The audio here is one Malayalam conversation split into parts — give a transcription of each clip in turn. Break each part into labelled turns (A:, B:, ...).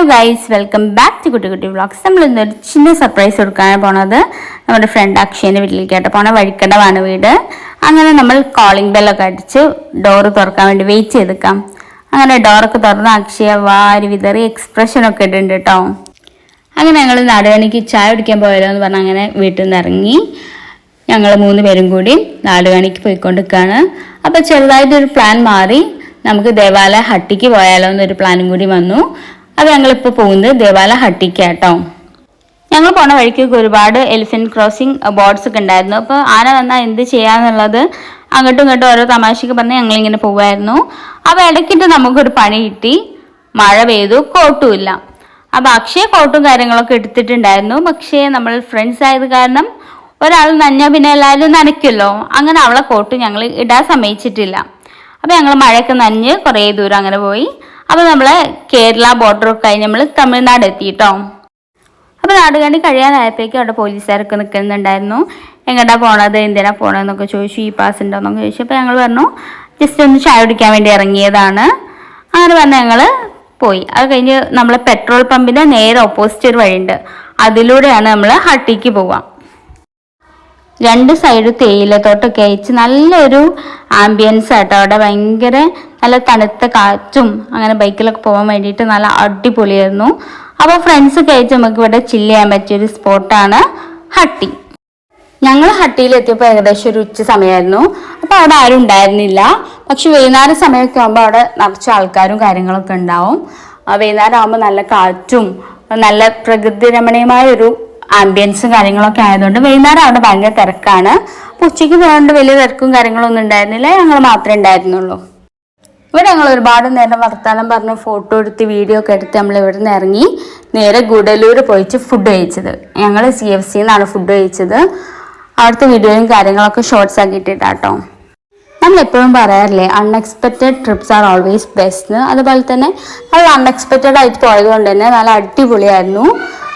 A: Hello guys welcome back to Kutti Kutti vlogs നമ്മൾ ഇന്നൊരു ചിന്ന സർപ്രൈസ് കൊടുക്കാനാണ് പോണത് നമ്മുടെ ഫ്രണ്ട് അക്ഷയന്റെ വീട്ടിലേക്കായിട്ട് പോണ വഴിക്കടവാണ് വീട്. അങ്ങനെ നമ്മൾ കോളിംഗ് ബെല്ലൊക്കെ അടിച്ച് ഡോറ് തുറക്കാൻ വേണ്ടി വെയിറ്റ് ചെയ്തേക്കാം. അങ്ങനെ ഡോറൊക്കെ തുറന്ന് അക്ഷയ വാരി വിതറി എക്സ്പ്രഷനൊക്കെ ഇടുന്നുണ്ട് കേട്ടോ അങ്ങനെ ഞങ്ങൾ നാടുകാണിക്ക് ചായ കുടിക്കാൻ പോയാലോ എന്ന് പറഞ്ഞ് അങ്ങനെ വീട്ടിൽ നിന്ന് ഇറങ്ങി. ഞങ്ങൾ മൂന്ന് പേരും കൂടി നാടുകാണിക്ക് പോയിക്കൊണ്ടിരിക്കുകയാണ് അപ്പോൾ ചെറുതായിട്ടൊരു പ്ലാൻ മാറി. നമുക്ക് ദേവാലയ ഹട്ടിക്ക് പോയാലോ എന്നൊരു പ്ലാനും കൂടി വന്നു. അപ്പോൾ ഞങ്ങളിപ്പോൾ പോകുന്നത് ദേവാല ഹട്ടിക്കാട്ടോ. ഞങ്ങൾ പോണ വഴിക്കൊക്കെ ഒരുപാട് എലിഫന്റ് ക്രോസിംഗ് ബോർഡ്സ് ഒക്കെ ഉണ്ടായിരുന്നു. അപ്പോൾ ആന വന്നാൽ എന്ത് ചെയ്യാന്നുള്ളത് അങ്ങോട്ടും ഇങ്ങോട്ടും ഓരോ തമാശക്ക് പറഞ്ഞ് ഞങ്ങളിങ്ങനെ പോവായിരുന്നു. അപ്പോൾ ഇടയ്ക്കിട്ട് നമുക്കൊരു പണി കിട്ടി. മഴ പെയ്തു കോട്ടുമില്ല അപ്പോൾ അക്ഷയ കോട്ടും കാര്യങ്ങളൊക്കെ എടുത്തിട്ടുണ്ടായിരുന്നു. പക്ഷേ നമ്മൾ ഫ്രണ്ട്സ് ആയത് കാരണം ഒരാൾ നനഞ്ഞാൽ പിന്നെ എല്ലാവരും നനയ്ക്കുമല്ലോ. അങ്ങനെ അവളെ കോട്ട് ഞങ്ങൾ ഇടാൻ സമ്മതിച്ചിട്ടില്ല. അപ്പോൾ ഞങ്ങൾ മഴയൊക്കെ നനഞ്ഞ് കുറേ ദൂരം അങ്ങനെ പോയി. അപ്പോൾ നമ്മൾ കേരള ബോർഡറൊക്കെ കഴിഞ്ഞ് നമ്മൾ തമിഴ്നാട് എത്തി കേട്ടോ അപ്പോൾ കഴിയാനായപ്പോഴേക്കും അവിടെ പോലീസുകാരൊക്കെ നിൽക്കുന്നുണ്ടായിരുന്നു. എങ്ങോട്ടാ പോണത്? എന്തിനാ പോണതെന്നൊക്കെ ചോദിച്ചു. ഈ പാസ് ഉണ്ടോന്നൊക്കെ ചോദിച്ചു. അപ്പോൾ ഞങ്ങൾ പറഞ്ഞു ജസ്റ്റ് ഒന്ന് ചായ കുടിക്കാൻ വേണ്ടി ഇറങ്ങിയതാണ്. അങ്ങനെ പറഞ്ഞ് ഞങ്ങൾ പോയി. അത് കഴിഞ്ഞ് നമ്മളെ പെട്രോൾ പമ്പിന്റെ നേരെ ഓപ്പോസിറ്റ് ഒരു വഴിയുണ്ട്. അതിലൂടെയാണ് നമ്മൾ ഹട്ടിക്ക് പോവാം. രണ്ട് സൈഡ് തേയിലത്തോട്ടൊക്കെ അയച്ച് നല്ലൊരു ആംബിയൻസ് ആട്ടോ. അവിടെ ഭയങ്കര നല്ല തണുത്ത കാറ്റും അങ്ങനെ ബൈക്കിലൊക്കെ പോകാൻ വേണ്ടിയിട്ട് നല്ല അടിപൊളിയായിരുന്നു. അപ്പോൾ ഫ്രണ്ട്സ് കഴിച്ച് നമുക്ക് ഇവിടെ ചില്ല് ചെയ്യാൻ പറ്റിയൊരു സ്പോട്ടാണ് ഹട്ടി. ഞങ്ങൾ ഹട്ടിയിൽ എത്തിയപ്പോൾ ഏകദേശം ഒരു ഉച്ച സമയമായിരുന്നു അപ്പോൾ അവിടെ ആരും ഉണ്ടായിരുന്നില്ല. പക്ഷെ വൈകുന്നേരം സമയമൊക്കെ ആകുമ്പോൾ അവിടെ നിറച്ച് ആൾക്കാരും കാര്യങ്ങളൊക്കെ ഉണ്ടാവും. വൈകുന്നേരം ആകുമ്പോൾ നല്ല കാറ്റും നല്ല പ്രകൃതി രമണീയമായ ഒരു ആംബിയൻസും കാര്യങ്ങളൊക്കെ ആയതുകൊണ്ട് വൈകുന്നേരം അവിടെ ഭയങ്കര തിരക്കാണ്. അപ്പോൾ ഉച്ചയ്ക്ക് പോകാണ്ട് വലിയ തിരക്കും കാര്യങ്ങളൊന്നും ഉണ്ടായിരുന്നില്ല. ഞങ്ങൾ മാത്രമേ ഉണ്ടായിരുന്നുള്ളൂ. ഇവിടെ ഞങ്ങൾ ഒരുപാട് നേരം വർത്താനം പറഞ്ഞ് ഫോട്ടോ എടുത്ത് വീഡിയോ ഒക്കെ എടുത്ത് നമ്മൾ ഇവിടെ നിന്ന് ഇറങ്ങി നേരെ ഗുഡലൂർ പോയിട്ട് ഫുഡ് കഴിച്ചത്. ഞങ്ങൾ സി എഫ് സിന്നാണ് ഫുഡ് കഴിച്ചത്. അവിടുത്തെ വീഡിയോയും കാര്യങ്ങളൊക്കെ ഷോർട്സ് ആക്കിയിട്ടിട്ടാട്ടോ നമ്മൾ എപ്പോഴും പറയാറില്ലേ unexpected trips are always best അതുപോലെ തന്നെ നമ്മൾ അൺഎക്സ്പെക്റ്റഡ് ആയിട്ട് പോയത് കൊണ്ട് തന്നെ നല്ല അടിപൊളിയായിരുന്നു.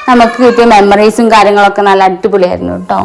A: നമുക്ക് കിട്ടിയ മെമ്മറീസും കാര്യങ്ങളൊക്കെ നല്ല അടിപൊളിയായിരുന്നു കേട്ടോ